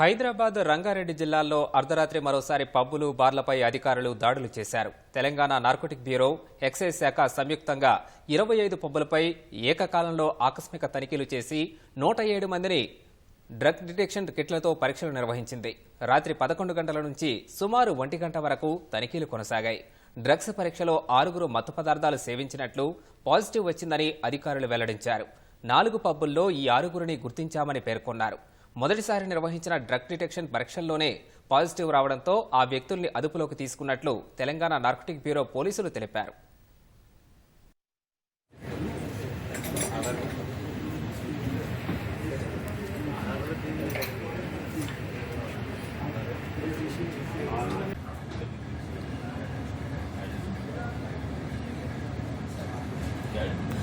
హైదరాబాద్ రంగారెడ్డి జిల్లాల్లో అర్ధరాత్రి మరోసారి పబ్బులు బార్లపై అధికారులు దాడులు చేశారు. తెలంగాణ నార్కోటిక్ బ్యూరో ఎక్సైజ్ శాఖ సంయుక్తంగా ఇరవై ఐదు పబ్బులపై ఏకకాలంలో ఆకస్మిక తనిఖీలు చేసి నూట ఏడు మందిని డ్రగ్ డిటెక్షన్ కిట్లతో పరీక్షలు నిర్వహించింది. రాత్రి పదకొండు గంటల నుంచి సుమారు ఒంటి గంట వరకు తనిఖీలు కొనసాగాయి. డ్రగ్స్ పరీక్షలో ఆరుగురు మత్తు పదార్థాలు సేవించినట్లు పాజిటివ్ వచ్చిందని అధికారులు వెల్లడించారు. నాలుగు పబ్బుల్లో ఈ ఆరుగురిని గుర్తించామని పేర్కొన్నారు. మొదటిసారి నిర్వహించిన డ్రగ్ డిటెక్షన్ పరీక్షల్లోనే పాజిటివ్ రావడంతో ఆ వ్యక్తుల్ని అదుపులోకి తీసుకున్నట్లు తెలంగాణ నార్కటిక్ బ్యూరో పోలీసులు తెలిపారు Yeah.